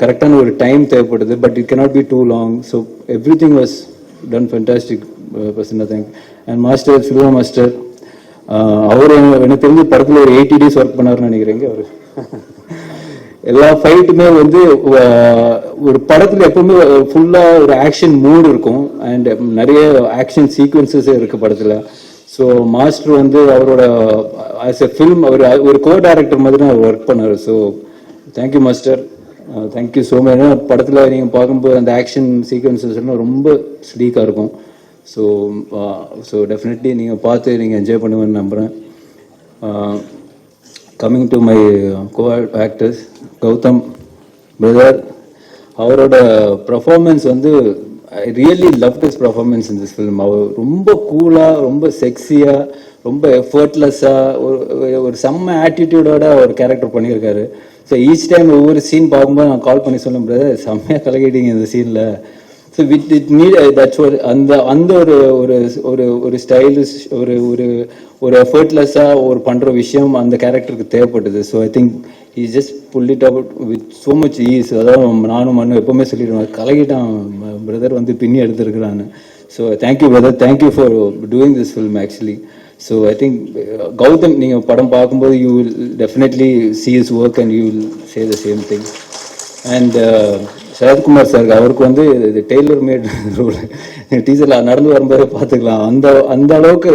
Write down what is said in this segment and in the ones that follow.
கரெக்டான ஒரு டைம் தேவைப்படுது but it cannot be too long so everything was done fantastic person thank and master Silva master அவர் எனக்கு தெரிஞ்ச படத்தில் ஒரு எயிட்டி டேஸ் ஒர்க் பண்ணாருன்னு நினைக்கிறேங்க அவர்? எல்லா ஃபைட்டுமே வந்து ஒரு படத்தில் எப்பவுமே ஃபுல்லாக ஒரு ஆக்ஷன் மூட் இருக்கும். அண்ட் நிறைய ஆக்ஷன் சீக்வன்சஸ் இருக்கு படத்தில். ஸோ மாஸ்டர் வந்து அவரோட ஆஸ் எ ஃபில்ம் அவர் ஒரு கோ டைரக்டர் மாதிரி அவர் ஒர்க் பண்ணாரு. So thank you master thank you so much ஏன்னா படத்தில் நீங்கள் பார்க்கும்போது அந்த ஆக்ஷன் சீக்வன்சஸ் எல்லாம் ரொம்ப ஸ்லீக்காக இருக்கும். ஸோ ஸோ டெஃபினெட்லி நீங்கள் பார்த்து நீங்கள் என்ஜாய் பண்ணுவேன்னு நம்புகிறேன் coming to my co actors Gautham brother அவரோட பர்ஃபார்மன்ஸ் வந்து I really love this performance in this film அவர் ரொம்ப கூலாக ரொம்ப செக்ஸியாக ரொம்ப எஃபர்ட்லெஸ்ஸாக ஒரு ஒரு செம்ம ஆட்டிடியூடோட அவர் கேரக்டர் பண்ணியிருக்காரு. ஸோ ஈச் டைம் ஒவ்வொரு சீன் பார்க்கும்போது நான் கால் பண்ணி சொல்லும் பிரதர் செம்மையாக கலகிட்டீங்க இந்த சீனில் so with it need that's ஒரு அந்த அந்த ஒரு ஒரு ஒரு ஒரு ஸ்டைலிஷ் ஒரு ஒரு ஒரு எஃபர்ட்லெஸ்ஸாக ஒரு பண்ணுற விஷயம் அந்த கேரக்டருக்கு தேவைப்பட்டது. So I think is just pull it out with so much ease அதாவது நானும் மண்ணும் எப்பவுமே சொல்லிடுவேன் கலகிட்டான் பிரதர் வந்து பின்னி எடுத்துருக்குறான்னு. So thank you brother thank you for doing this film actually so I think Gautham நீங்கள் படம் பார்க்கும்போது you will definitely see is work and you will say the same thing and Sarathkumar sir அவருக்கு வந்து இது tailor made role டீச்சரில் நடந்து வரும்போதே பார்த்துக்கலாம். அந்த அந்த அளவுக்கு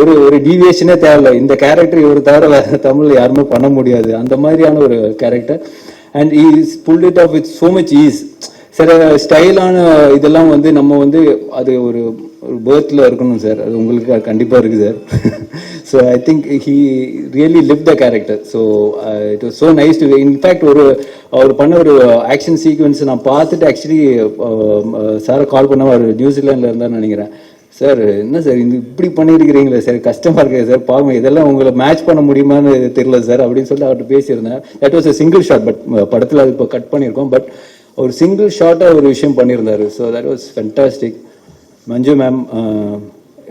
ஒரு ஒரு டீவியேஷனே தேவையில்லை. இந்த கேரக்டர் இவர் தவிர வேறு தமிழ்ல யாருமே பண்ண முடியாது. அந்த மாதிரியான ஒரு character and is pull it off with so much ease சில ஸ்டைலான இதெல்லாம் வந்து நம்ம வந்து அது ஒரு ஒரு பேர்த்தில் இருக்கணும் சார் அது உங்களுக்கு கண்டிப்பாக இருக்குது sir so I think he really live the character so it was so nice to in fact ஒரு அவர் பண்ண ஒரு ஆக்ஷன் சீக்வன்ஸ் நான் பார்த்துட்டு ஆக்சுவலி சாரை கால் பண்ண அவர் நியூசிலாண்டில் இருந்தான்னு நினைக்கிறேன். சார் என்ன சார் இந்த இப்படி பண்ணியிருக்கிறீங்களே சார் கஷ்டமாக இருக்கு சார் பாவம் இதெல்லாம் உங்களை மேட்ச் பண்ண முடியுமான்னு தெரியல சார் அப்படின்னு சொல்லி அவர்கிட்ட பேசியிருந்தேன். That was a single shot but படத்தில் அது இப்போ கட் பண்ணியிருக்கோம். பட் ஒரு சிங்கிள் ஷார்ட்டாக ஒரு விஷயம் பண்ணியிருந்தாரு. So that was fantastic Manju ma'am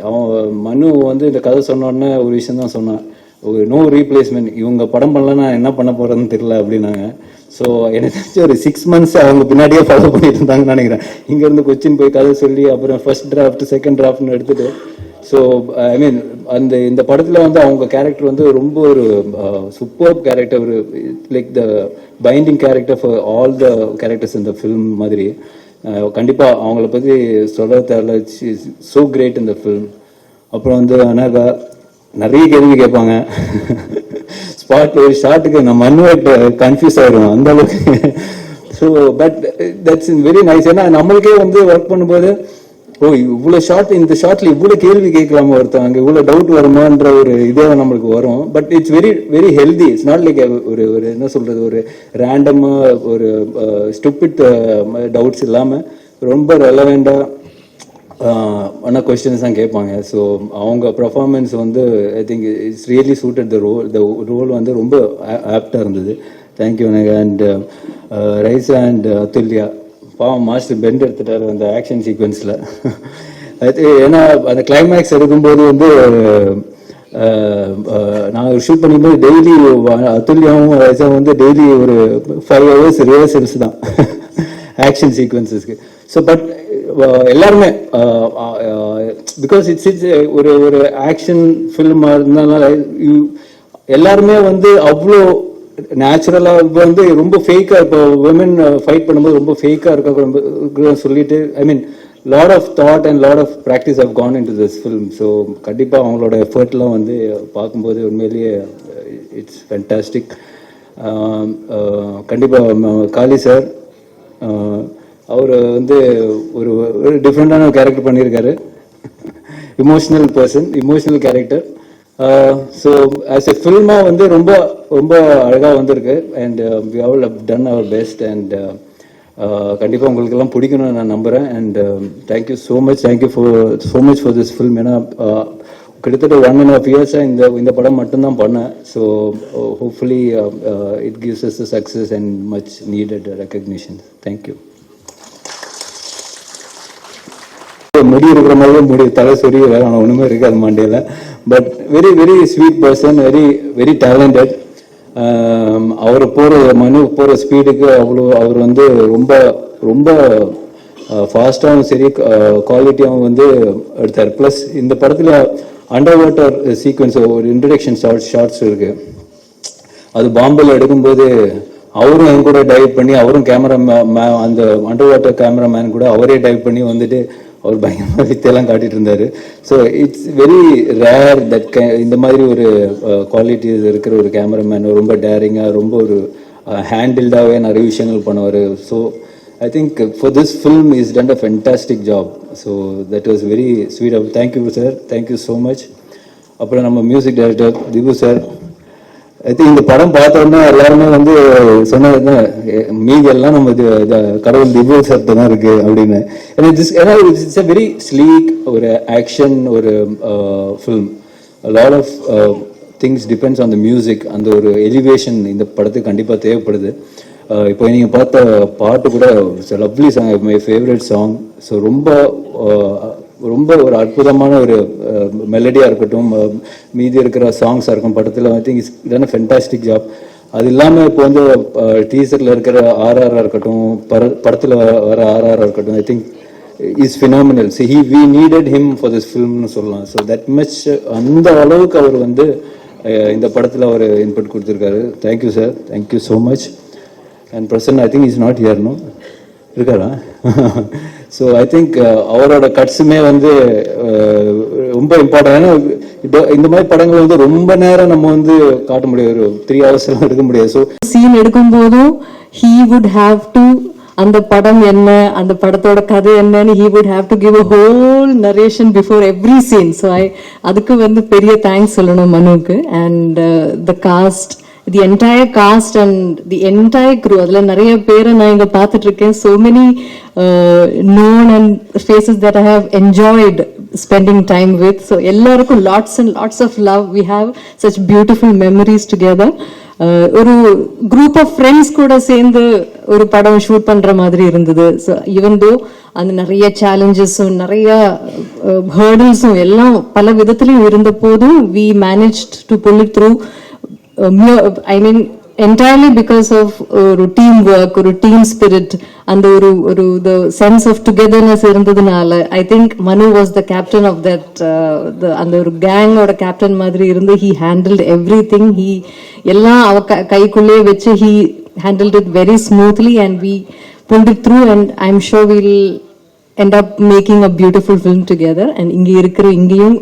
அவன் மனு வந்து இந்த கதை சொன்னோடனே ஒரு விஷயம் தான் சொன்னான். ஒரு நோ ரீப்ளேஸ்மெண்ட் இவங்க படம் பண்ணலன்னா என்ன பண்ண போகிறதுன்னு தெரியல அப்படின்னாங்க. ஸோ எனக்கு தெரிஞ்சு ஒரு சிக்ஸ் மந்த்ஸ் அவங்க பின்னாடியே ஃபாலோ பண்ணிட்டு இருந்தாங்கன்னு நினைக்கிறேன். இங்கேருந்து கொச்சின் போய் கதை சொல்லி அப்புறம் ஃபர்ஸ்ட் டிராஃப்ட் செகண்ட் டிராஃப்ட்னு எடுத்துட்டு. ஸோ ஐ மீன் அந்த இந்த படத்தில் வந்து அவங்க கேரக்டர் வந்து ரொம்ப ஒரு சூப்பர் கேரக்டர் ஒரு like the binding character for all the characters இந்த ஃபிலிம் மாதிரி. கண்டிப்பாக அவங்கள பற்றி சொல்ல தேவையில்ல ஸோ கிரேட் இந்த ஃபிலிம் அப்புறம் வந்து அனாகா நிறைய கேள்வி கேட்பாங்க. ஸ்பாட் ஒரு ஷாட்டுக்கு நம்ம அன்வர்ட் கன்ஃபியூஸ் ஆயிடும் அந்த அளவுக்கு. So but that's very nice ஏன்னா நம்மளுக்கே வந்து ஒர்க் பண்ணும்போது ஓ இவ்வளோ ஷார்ட் இந்த ஷார்ட்ல இவ்வளோ கேள்வி கேட்கலாமா ஒருத்தவங்க இவ்வளோ டவுட் வருமான்ற ஒரு இதே நம்மளுக்கு வரும். But it's very very healthy it's not like ஒரு ஒரு என்ன சொல்றது ஒரு ரேண்டமாக ஒரு ஸ்டூபிட் டவுட்ஸ் இல்லாமல் ரொம்ப ரெலவெண்டாக ஆனால் கொஸ்டின்ஸ் தான் கேட்பாங்க. ஸோ அவங்க பர்ஃபார்மன்ஸ் வந்து I think it's really suited the role the role வந்து ரொம்ப ஆப்டாக இருந்தது. தேங்க்யூ அண்ட் ரைஸ் அண்ட் அத்துல்யா பாவம் மாஸ்டர் பெண்ட் எடுத்துட்டாரு அந்த ஆக்ஷன் சீக்வன்ஸில் அது ஏன்னா அந்த கிளைமேக்ஸ் எடுக்கும்போது வந்து நாங்கள் ஷூட் பண்ணும்போது டெய்லி அத்துல்யாவும் ராஜாவும் வந்து டெய்லி ஒரு ஃபைவ் ஹவர்ஸ் ரிஹர்சல்ஸ் தான். ஆக்ஷன் சீக்வன்சஸ்க்கு ஸோ பட் எல்லாருமே பிகாஸ் இட்ஸ் இட்ஸ் ஒரு ஒரு ஆக்ஷன் ஃபில்மாக இருந்ததுனால எல்லாருமே வந்து அவ்வளோ நேச்சுரலாக இப்போ வந்து ரொம்ப ஃபேக்காக இப்போ உமன் ஃபைட் uh, பண்ணும்போது ரொம்ப ஃபேக்காக இருக்க சொல்லிட்டு I mean lot of thought and lot of practice of gone into this film so கண்டிப்பாக அவங்களோட எஃபர்ட்லாம் வந்து பார்க்கும்போது உண்மையிலேயே இட்ஸ் ஃபென்டாஸ்டிக் கண்டிப்பாக காளி சார் uh, அவர் வந்து ஒரு ஒரு டிஃப்ரெண்டான கேரக்டர் பண்ணியிருக்காரு. Emotional person emotional character so as a ஃபில்மாக வந்து ரொம்ப ரொம்ப அழகாக வந்திருக்கு. And we all have done our best and கண்டிப்பாக உங்களுக்கெல்லாம் பிடிக்கணும்னு நான் நம்புகிறேன் and thank you so much thank you for so much for this film ஏன்னா uh, கிட்டத்தட்ட ஒன் அண்ட் ஆஃப் இயர்ஸாக இந்த இந்த படம் மட்டும்தான் பண்ணேன். So hopefully it gives us success and much needed recognition thank you முடி இருக்கிற மாதிரி முடி தலை சொறி வேற ஒன்றுமே இருக்காது மண்டையில். But very very sweet person very very talented அவர் போகிற மனு போகிற ஸ்பீடுக்கு அவ்வளோ அவர் வந்து ரொம்ப ரொம்ப ஃபாஸ்ட்டாகவும் சரி குவாலிட்டியாகவும் வந்து எடுத்தார். ப்ளஸ் இந்த படத்தில் அண்டர் வாட்டர் சீக்வன்ஸ் ஒரு இன்ட்ரடக்ஷன் ஷார்ட்ஸ் ஷார்ட்ஸ் இருக்குது அது பாம்பேல எடுக்கும்போது அவரும் என் கூட டைவ் பண்ணி அவரும் கேமரா அந்த அண்டர் வாட்டர் கேமராமேன் கூட அவரே டைவ் பண்ணி வந்துட்டு அவர் பயங்கரமாக வித்தையெல்லாம் காட்டிட்டு இருந்தார். So it's very rare that K இந்த மாதிரி ஒரு குவாலிட்டிஸ் இருக்கிற ஒரு கேமராமேன் ரொம்ப டேரிங்காக ரொம்ப ஒரு ஹேண்டில்டாகவே நிறைய விஷயங்கள் பண்ணுவார். So I think for this film is done a fantastic job so that was very sweet of thank you sir thank you so much அப்புறம் நம்ம மியூசிக் டைரக்டர் திபு சார் இந்த படம் பார்த்தோன்னா எல்லாருமே வந்து சொன்னது மீதி எல்லாம் நம்ம இது கடவுள் திவ்ய சர்ட்டு தான் இருக்கு அப்படின்னு. ஏன்னா இட்ஸ் அ வெரி ஸ்லீக் ஒரு ஆக்ஷன் ஒரு film lot of things depends on the music அந்த ஒரு எலிவேஷன் இந்த படத்துக்கு கண்டிப்பாக தேவைப்படுது. Uh, இப்போ நீங்கள் பார்த்த பாட்டு கூட lovely song my favourite song so ரொம்ப uh, ரொம்ப ஒரு அற்புதமான ஒரு மெலடியாக இருக்கட்டும் மீதி இருக்கிற சாங்ஸாக இருக்கும் படத்தில் I think is fantastic job அது இல்லாமல் இப்போ வந்து டீசரில் இருக்கிற ஆர்ஆராக இருக்கட்டும் பட படத்தில் வர ஆர்ஆராக இருக்கட்டும் I think is phenomenal see he we needed him for this ஃபிலிம்னு சொல்லலாம். ஸோ தட் மச் அந்த அளவுக்கு அவர் வந்து இந்த படத்தில் அவர் இன்புட் கொடுத்துருக்காரு. Thank you sir thank you so much and person I think is not here no இருக்காரா? ஸோ ஐ திங்க் அவரோட கட்ஸுமே வந்து uh, ரொம்ப இம்பார்ட்டன் ஏன்னா இந்த மாதிரி படங்கள் வந்து ரொம்ப நேரம் நம்ம வந்து காட்ட முடியாது. ஒரு த்ரீ ஹவர்ஸ் எல்லாம் எடுக்க முடியாது. ஸோ சீன் எடுக்கும் போதும் ஹீ வுட் ஹாவ் டு அந்த படம் என்ன அந்த படத்தோட கதை என்னன்னு he would have to give a whole narration before every scene so I அதுக்கு வந்து பெரிய தேங்க்ஸ் சொல்லணும் மனுவுக்கு. And the cast the entire cast and the entire crew அதில் நிறைய பேரை நான் இங்கே பார்த்துட்டு இருக்கேன் so many known and faces that I have enjoyed spending time with so எல்லாருக்கும் lots and lots of love we have such beautiful memories together ஒரு group of friends கூட சேர்ந்து ஒரு படம் ஷூட் பண்ற மாதிரி இருந்தது. ஸோ ஈவன் தோ அந்த நிறைய சேலஞ்சஸும் நிறைய uh, ஹேர்டில்ஸும் எல்லாம் பல விதத்துலையும் இருந்த போதும் we manage to pull through I mean entirely because of ஒரு டீம் ஒர்க் ஒரு டீம் ஸ்பிரிட் அந்த ஒரு ஒரு த சென்ஸ் ஆஃப் டுகெதர்னஸ் இருந்ததுனால I think Manu was the captain of that அந்த ஒரு கேங்கோட கேப்டன் மாதிரி இருந்து he handled everything he எல்லாம் அவ கைக்குள்ளேயே கைக்குள்ளே வச்சு he handled it very smoothly and we pulled it through and I am sure will end up making a beautiful film together and இங்க இருக்கிற இங்கேயும்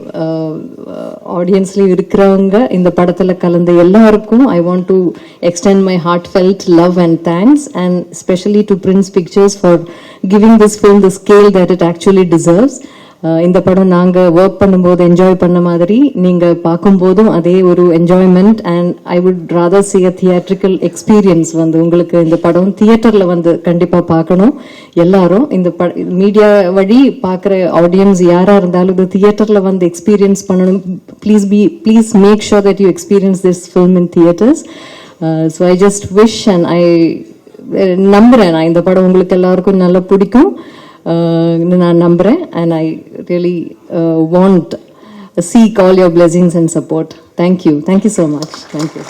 ஆடியன்ஸ்லயும் இருக்கிறவங்க இந்த படத்துல கலந்த எல்லாருக்கும் I want to extend my heartfelt love and thanks and specially to Prince Pictures for giving this film the scale that it actually deserves இந்த படம் நாங்க ஒர்க் பண்ணும்போது என்ஜாய் பண்ண மாதிரி நீங்க பார்க்கும்போதும் அதே ஒரு enjoyment and I would rather see a theatrical experience வந்து உங்களுக்கு இந்த படம் தியேட்டர்ல வந்து கண்டிப்பாக பார்க்கணும். எல்லாரும் இந்த மீடியா வழி பார்க்குற ஆடியன்ஸ் யாராக இருந்தாலும் இது தியேட்டர்ல வந்து எக்ஸ்பீரியன்ஸ் பண்ணணும். Please be please make sure that you experience this film in theatres so I just wish and I நம்புறேன். நான் இந்த படம் உங்களுக்கு எல்லாருக்கும் நல்லா பிடிக்கும். நான் நம்புகிறேன் and I really want seek all your blessings and support thank you thank you so much thank you